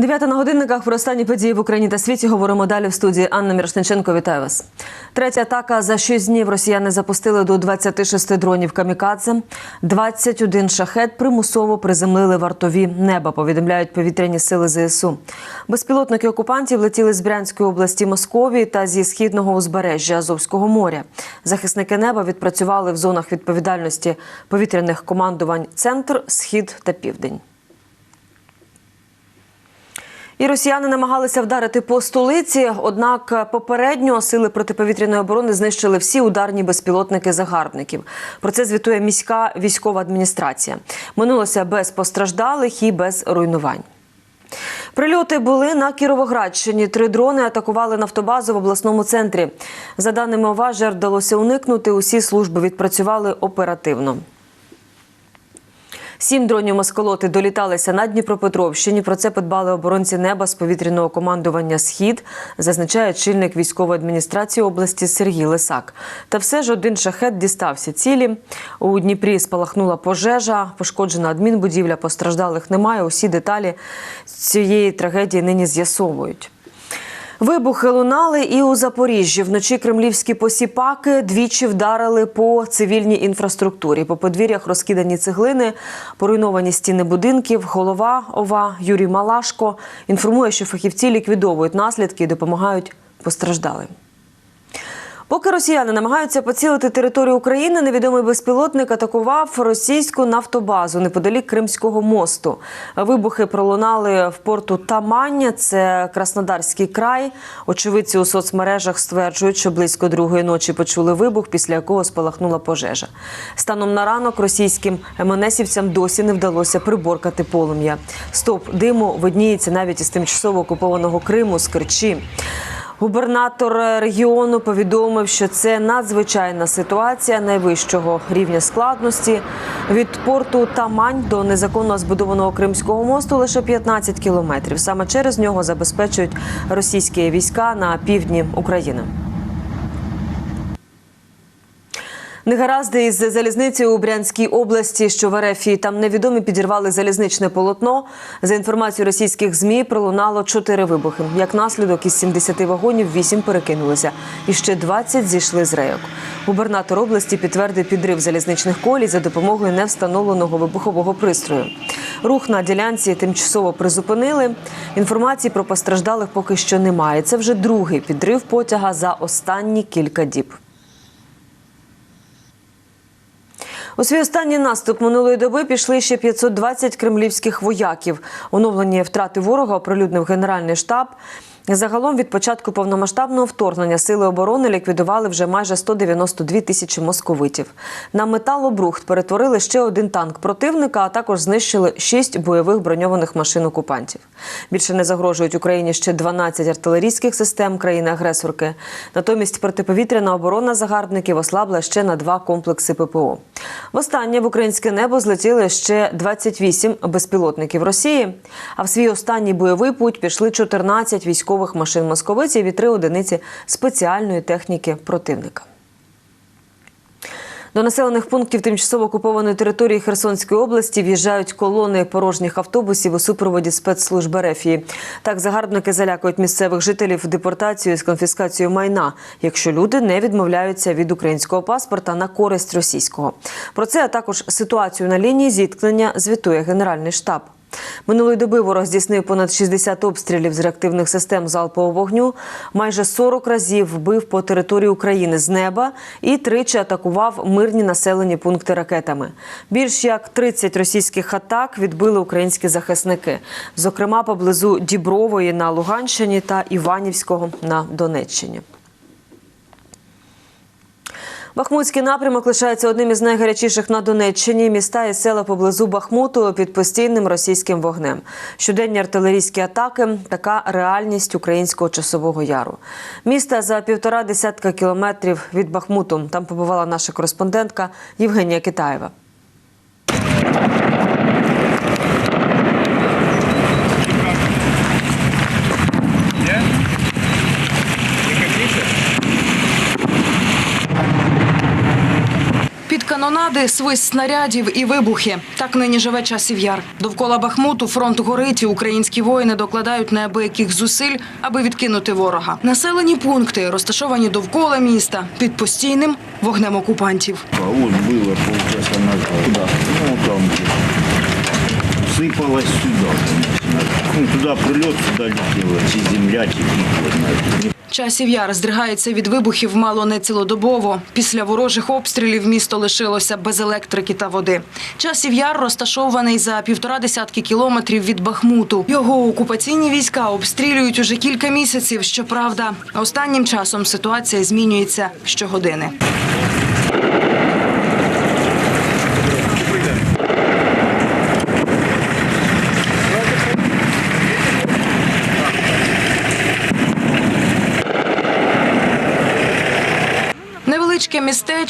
Дев'ята на годинниках про останні події в Україні та світі говоримо далі в студії. Анна Мірошниченко, вітаю вас. Третя атака за 6 днів росіяни запустили до 26 дронів камікадзе. 21 шахет примусово приземлили вартові неба. Повідомляють повітряні сили ЗСУ. Безпілотники окупантів летіли з Брянської області Московії та зі східного узбережжя Азовського моря. Захисники неба відпрацювали в зонах відповідальності повітряних командувань Центр, Схід та Південь. І росіяни намагалися вдарити по столиці. Однак попередньо сили протиповітряної оборони знищили всі ударні безпілотники загарбників. Про це звітує міська військова адміністрація. Минулося без постраждалих і без руйнувань. Прильоти були на Кіровоградщині. Три дрони атакували нафтобазу в обласному центрі. За даними ОВА, жертв вдалося уникнути. Усі служби відпрацювали оперативно. Сім дронів москолоти доліталися на Дніпропетровщині. Про це подбали оборонці неба з повітряного командування Схід, зазначає чільник військової адміністрації області Сергій Лисак. Та все ж один шахет дістався цілі. У Дніпрі спалахнула пожежа, пошкоджена адмінбудівля, постраждалих немає. Усі деталі цієї трагедії нині з'ясовують. Вибухи лунали і у Запоріжжі. Вночі кремлівські посіпаки двічі вдарили по цивільній інфраструктурі. По подвір'ях розкидані цеглини, поруйновані стіни будинків. Голова ОВА Юрій Малашко інформує, що фахівці ліквідовують наслідки і допомагають постраждалим. Поки росіяни намагаються поцілити територію України, невідомий безпілотник атакував російську нафтобазу неподалік Кримського мосту. Вибухи пролунали в порту Тамань, це Краснодарський край. Очевидці у соцмережах стверджують, що близько другої ночі почули вибух, після якого спалахнула пожежа. Станом на ранок російським МНСівцям досі не вдалося приборкати полум'я. Стоп диму видніється навіть із тимчасово окупованого Криму з Керчі. Губернатор регіону повідомив, що це надзвичайна ситуація найвищого рівня складності. Від порту Тамань до незаконно збудованого Кримського мосту лише 15 кілометрів. Саме через нього забезпечують російські війська на півдні України. Негаразди із залізницею у Брянській області, що в РФ там невідомі підірвали залізничне полотно. За інформацією російських змі пролунало чотири вибухи. Як наслідок із 70 вагонів вісім перекинулися, і ще 20 зійшли з рейок. Губернатор області підтвердив підрив залізничних колій за допомогою невстановленого вибухового пристрою. Рух на ділянці тимчасово призупинили. Інформації про постраждалих поки що немає. Це вже другий підрив потяга за останні кілька діб. У свій останній наступ минулої доби пішли ще 520 кремлівських вояків. Оновлені втрати ворога оприлюднив Генеральний штаб. Загалом від початку повномасштабного вторгнення сили оборони ліквідували вже майже 192 тисячі московитів. На металобрухт перетворили ще один танк противника, а також знищили 6 бойових броньованих машин окупантів. Більше не загрожують Україні ще 12 артилерійських систем країни-агресорки. Натомість протиповітряна оборона загарбників ослабла ще на два комплекси ППО. Востаннє в українське небо злетіли ще 28 безпілотників Росії. А в свій останній бойовий путь пішли 14 військових машин московиців і три одиниці спеціальної техніки противника. До населених пунктів тимчасово окупованої території Херсонської області в'їжджають колони порожніх автобусів у супроводі спецслужб Рефії. Так загарбники залякують місцевих жителів депортацією з конфіскацією майна, якщо люди не відмовляються від українського паспорта на користь російського. Про це а також ситуацію на лінії зіткнення звітує Генеральний штаб. Минулої доби ворог здійснив понад 60 обстрілів з реактивних систем залпового вогню, майже 40 разів вбив по території України з неба і тричі атакував мирні населені пункти ракетами. Більш як 30 російських атак відбили українські захисники, зокрема поблизу Дібрової на Луганщині та Іванівського на Донеччині. Бахмутський напрямок лишається одним із найгарячіших на Донеччині. Міста і села поблизу Бахмуту під постійним російським вогнем. Щоденні артилерійські атаки така реальність українського часового яру. Міста за півтора десятка кілометрів від Бахмуту. Там побувала наша кореспондентка Євгенія Китаєва. Під канонади, свист снарядів і вибухи. Так нині живе часів яр. Довкола Бахмуту фронт горить, і українські воїни докладають неабияких зусиль, аби відкинути ворога. Населені пункти розташовані довкола міста під постійним вогнем окупантів. А вот было полчаса назад. Куда? Ну, там сюда. конечно. Ну, туда прилет, сюда летело. Чи земля, чи знает. Часів яр здригається від вибухів мало не цілодобово. Після ворожих обстрілів місто лишилося без електрики та води. Часів яр розташований за півтора десятки кілометрів від Бахмуту. Його окупаційні війська обстрілюють уже кілька місяців. Щоправда, останнім часом ситуація змінюється щогодини.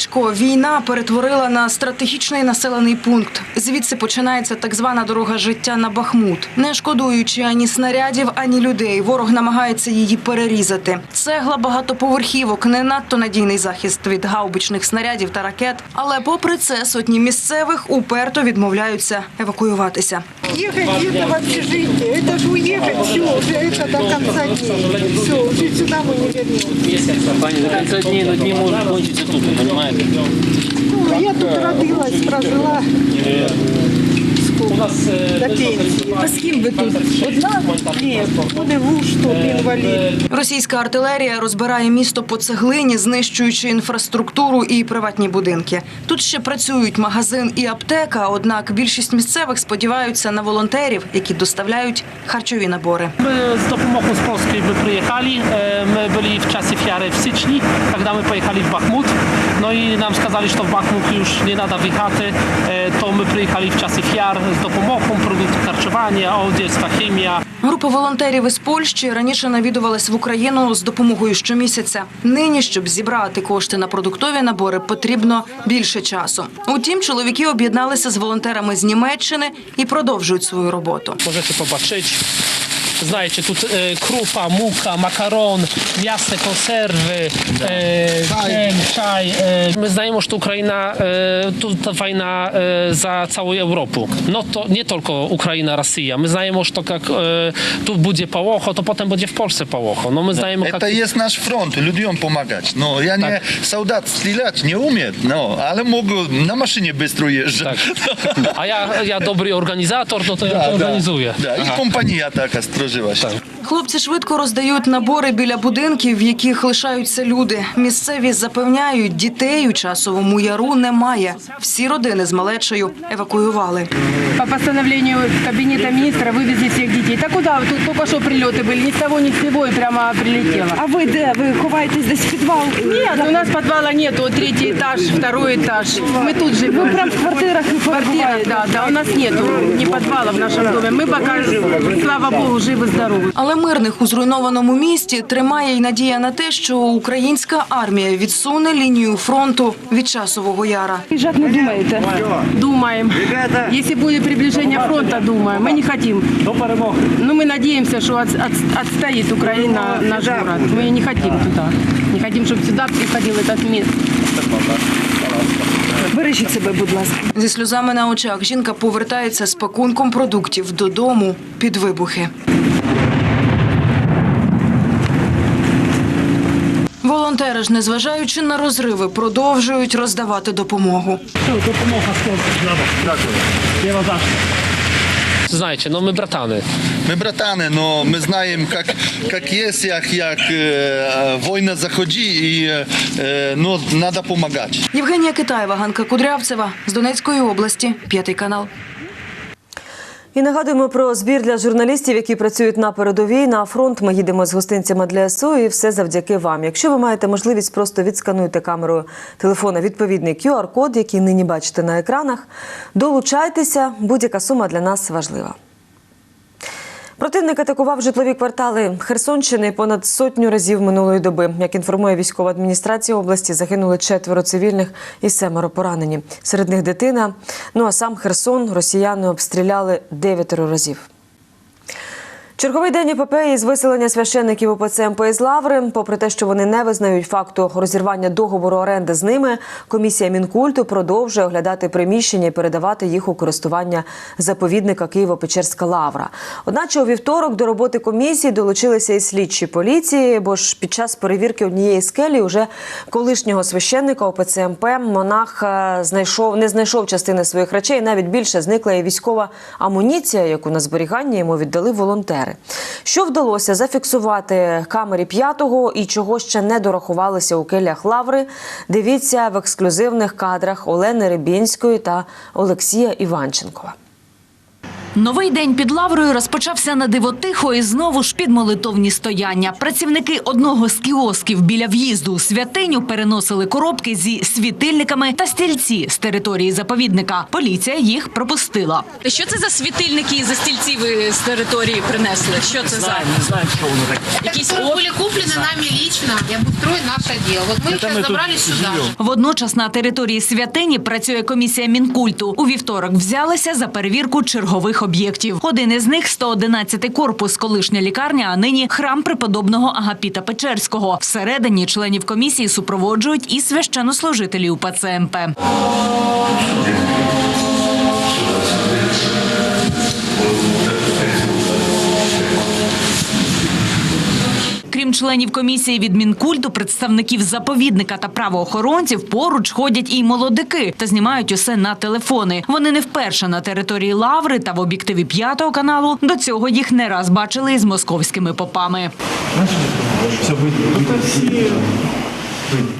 Невеличке містечко війна перетворила на стратегічний населений пункт. Звідси починається так звана дорога життя на Бахмут. Не шкодуючи ані снарядів, ані людей, ворог намагається її перерізати. Цегла багатоповерхівок не надто надійний захист від гаубичних снарядів та ракет. Але попри це сотні місцевих уперто відмовляються евакуюватися. Ехать где-то в общежитие, это же уехать, все, уже это до конца дней. Все, уже сюда мы не вернемся. Пані, до кінця днів, ну, дні можуть кончитися тут, Розумієте? Ну, я тут родилась, прожила У нас е, до пенсии. А с кем вы тут? Одна? Нет, подиву, что инвалид. Російська артилерія розбирає місто по цеглині, знищуючи інфраструктуру і приватні будинки. Тут ще працюють магазин і аптека. Однак більшість місцевих сподіваються на волонтерів, які доставляють харчові набори. Dopomochu z Polski by przyjechali. E, My byli w czasie fiary w styczniu, когда my pojechali w Bachmut. No i nam skazali, że to w Bachmut już nie nada wyjechać. E, To my przyjechali w czasie fiar z Dopomochu, продукти харчування, одяг, хімія. Група волонтерів із Польщі раніше навідувалась в Україну з допомогою щомісяця. Нині, щоб зібрати кошти на продуктові набори, потрібно більше часу. Утім, чоловіки об'єдналися з волонтерами з Німеччини і продовжують свою роботу. Możecie popatrzeć. Знаєте, тут е, крупа, мука, макарон, м'ясне консерви, е, джем, чай. Е, Ми знаємо, що Україна е, тут війна е, за цілу Європу. No to nie tylko Ukraina, Rosja. My знаємо, що як е, тут буде палохо, то потім буде в Польsce палохо. No my знаємо, Это як... есть наш фронт, людям помогать. Но я не солдат стрелять не умеет, но, але могу на машине быстро езжать. Так. А я, я добрий організатор, то, то я to організую. Да, и компания така строжила. Хлопці швидко роздають набори біля будинків, в яких лишаються люди. Місцеві запевняють, дітей у часовому яру немає. Всі родини з малечею евакуювали. По постановлению Кабинета министра вывезли всех детей. Так куда? Тут только что прилеты были, ни с того, ни с сего и прямо прилетело. А ви де? Ви ховаєтесь десь в підвал? Нет, у нас подвала нету, вот третий этаж, второй этаж. Мы тут живем. Ви прям в квартирах не Квартира, перебуваєте? да, да, у нас нету ни подвала в нашем доме. Мы пока, слава богу, живы-здоровы. Але мирних у зруйнованому місті тримає й надія на те, що українська армія відсуне лінію фронту від часового яра. Їжджати не думаєте? Думаем. Если будет приближение фронта, думаем. Мы не хотим. До перемоги. Но мы надеемся, что от- от- отстоит Украина наш город. Мы не хотим туда. Не хотим, чтобы сюда приходил этот мир. Бережіть себе, будь ласка. Зі сльозами на очах жінка повертається з пакунком продуктів додому під вибухи. Волонтери ж, незважаючи на розриви, продовжують роздавати допомогу. Допомога Дякую. Знаєте, no my bratany. Мы братаны, но мы знаем, как, как есть, як, як э, война заходи, и э, но надо помогать. Євгенія Китаєва, Ганка Кудрявцева з Донецької області, п'ятий канал. І нагадуємо про збір для журналістів, які працюють на передовій. На фронт ми їдемо з гостинцями для СУ і все завдяки вам. Якщо ви маєте можливість, просто відскануйте камерою телефона відповідний QR-код, який нині бачите на екранах. Долучайтеся, будь-яка сума для нас важлива. Противник атакував житлові квартали Херсонщини понад сотню разів минулої доби. Як інформує військова адміністрація області, загинули четверо цивільних і семеро поранені. Серед них дитина. Ну а сам Херсон росіяни обстріляли дев'ятеро разів. Черговий день епопеї з виселення священників УПЦ МП із Лаври. Попри те, що вони не визнають факту розірвання договору оренди з ними, комісія Мінкульту продовжує оглядати приміщення і передавати їх у користування заповідника Києво-Печерська Лавра. Одначе у вівторок до роботи комісії долучилися і слідчі поліції, бо ж під час перевірки однієї скелі уже колишнього священника ОПЦ МП монах е, знайшов не знайшов частини своїх речей. Навіть більше зникла і військова амуніція, яку на зберігання йому віддали волонтери. Що вдалося зафіксувати камері п'ятого і чого ще не дорахувалися у келях лаври? Дивіться в ексклюзивних кадрах Олени Рибінської та Олексія Іванченкова. Новий день під лаврою розпочався на диво тихо і знову ж під молитовні стояння. Працівники одного з кіосків біля в'їзду у святиню переносили коробки зі світильниками та стільці з території заповідника. Поліція їх пропустила. Що це за світильники і за стільці ви з території принесли? Що це за Не знаем, что оно такое. якісь Они были куплены нами лично и обустроен наш отдел. Вот мы их сейчас забрали сюда. Водночас на території святині працює комісія Мінкульту. У вівторок взялися за перевірку чергових об'єктів. Один із них – 111-й корпус, колишня лікарня, а нині храм преподобного Агапіта Печерського. Всередині членів комісії супроводжують і священнослужителі УПЦ МП. Крім членів комісії від Мінкульту, представників заповідника та правоохоронців поруч ходять і молодики та знімають усе на телефони. Вони не вперше на території Лаври та в об'єктиві п'ятого каналу. До цього їх не раз бачили із московськими попами.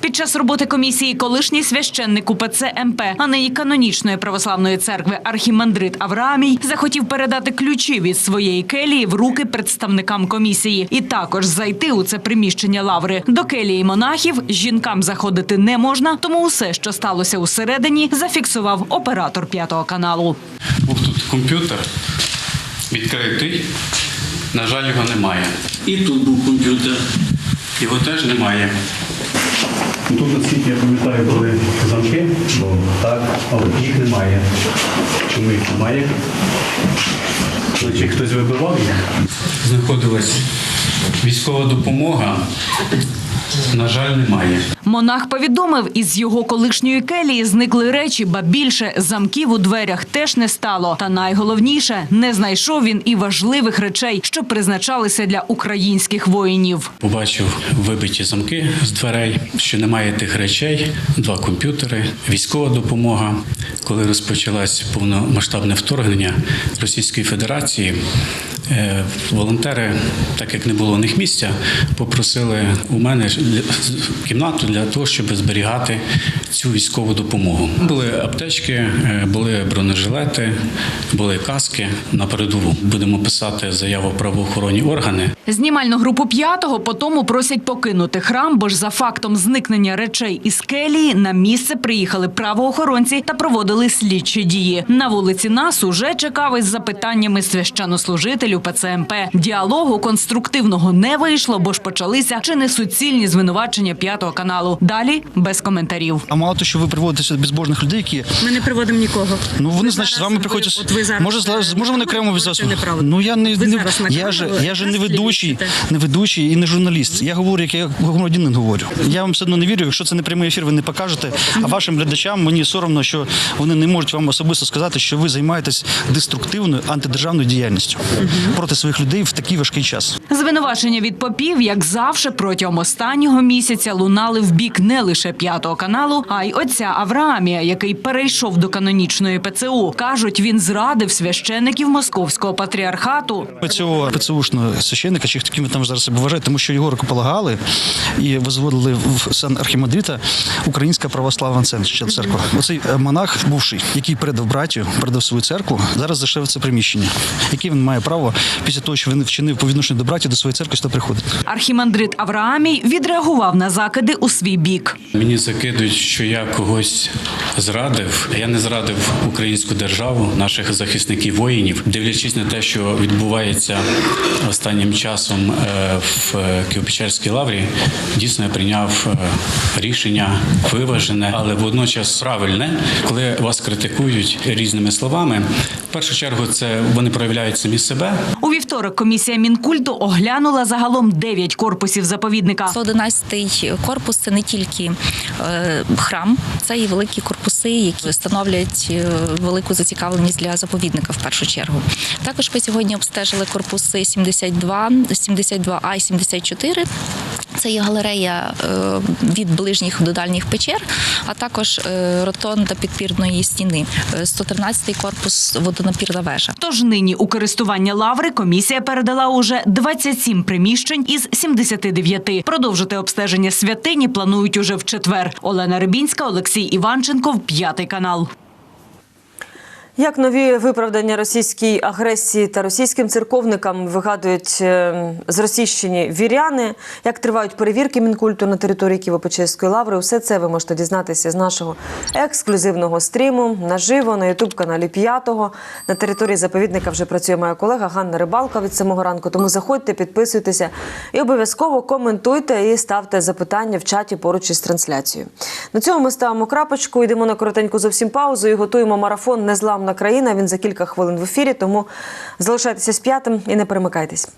Під час роботи комісії колишній священник УПЦ МП, а нині канонічної православної церкви архімандрит Авраамій захотів передати ключі від своєї келії в руки представникам комісії і також зайти у це приміщення лаври. До келії монахів жінкам заходити не можна, тому усе, що сталося усередині, зафіксував оператор п'ятого каналу. Був тут комп'ютер відкритий. На жаль, його немає. І тут був комп'ютер. Його теж немає. Тут, наскільки я пам'ятаю, були замки, бо так, але їх немає. Чому їх немає? Значить, хтось вибивав їх? Знаходилась військова допомога. На жаль, немає. Монах повідомив, із його колишньої келії зникли речі, ба більше замків у дверях теж не стало. Та найголовніше не знайшов він і важливих речей, що призначалися для українських воїнів. Побачив вибиті замки з дверей, що немає тих речей, два комп'ютери, військова допомога. Коли розпочалось повномасштабне вторгнення Російської Федерації, е, волонтери, так як не було у них місця, попросили у мене кімнату для того, щоб зберігати цю військову допомогу. Були аптечки, е, були бронежилети, були каски на передову. Будемо писати заяву правоохоронні органи. Знімальну групу п'ятого потому просять покинути храм, бо ж за фактом зникнення речей із келії на місце приїхали правоохоронці та проводили слідчі дії. На вулиці нас уже чекав із запитаннями священнослужителів ПЦМП. Діалогу конструктивного не вийшло, бо ж почалися чи не суцільні звинувачення п'ятого каналу. Далі без коментарів. А мало того, що ви приводите сюди безбожних людей, які Ми не приводимо нікого. ну вони значить з вами приходять. може зараз може вони окремо від вас. Ну я не, не я же я же не ведучий, не ведучий і не журналіст. Я говорю, як я громадянин говорю. Я вам все одно не вірю. Якщо це не прямий ефір, ви не покажете. А вашим глядачам мені соромно, що вони не можуть вам особисто сказати, що ви займаєтесь деструктивною антидержавною діяльністю проти своїх людей в такий важкий час. Звинувачення від попів, як завжди, протягом останнього місяця лунали в бік не лише п'ятого каналу, а й отця Авраамія, який перейшов до канонічної ПЦУ. кажуть, він зрадив священиків московського патріархату. Цього ПЦУшного священника, чи такими там зараз себе вважають, тому що його рукополагали і визводили в сан архімандріта Українська православна церква. церква. Оцей е, монах, бувший, який передав братію, передав свою церкву, зараз зайшов в це приміщення. Яке він має право після того, що він вчинив по відношенню до браті, братів до своєї церкви сюди приходити. Архімандрит Авраамій відреагував на закиди у свій бік. Мені закидують, що я когось зрадив. Я не зрадив українську державу, наших захисників воїнів, дивлячись на те, що відбувається останнім часом е, в Києво-Печерській лаврі. Дійсно, я прийняв е, рішення виважене, але водночас правильне, коли вас критикують різними словами. В першу чергу, це вони проявляють самі себе, У вівторок комісія Мінкульту оглянула загалом 9 корпусів заповідника. 111 корпус це не тільки е, храм, це і великі корпуси, які становлять е, велику зацікавленість для заповідника в першу чергу. Також ми сьогодні обстежили корпуси 72, 72А і 74. Це є галерея е, від ближніх до дальніх печер, а також е, ротонда підпірної стіни. Е, 113 корпус водонапірна вежа. Тож нині у користування лаври комісія передала уже 27 приміщень із 79. Продовжити обстеження святині планують уже в четвер. Олена Рибінська, Олексій Іванченков, п'ятий канал. Як нові виправдання російській агресії та російським церковникам вигадують е, зросійщені віряни, як тривають перевірки мінкульту на території Києво-Печерської лаври, усе це ви можете дізнатися з нашого ексклюзивного стріму наживо на ютуб каналі П'ятого. На території заповідника вже працює моя колега Ганна Рибалка від самого ранку. Тому заходьте, підписуйтеся і обов'язково коментуйте і ставте запитання в чаті поруч із трансляцією. На цьому ми ставимо крапочку. Йдемо на коротеньку зовсім паузу і готуємо марафон Незламна країна. Він за кілька хвилин в ефірі. Тому залишайтеся з п'ятим і не перемикайтесь.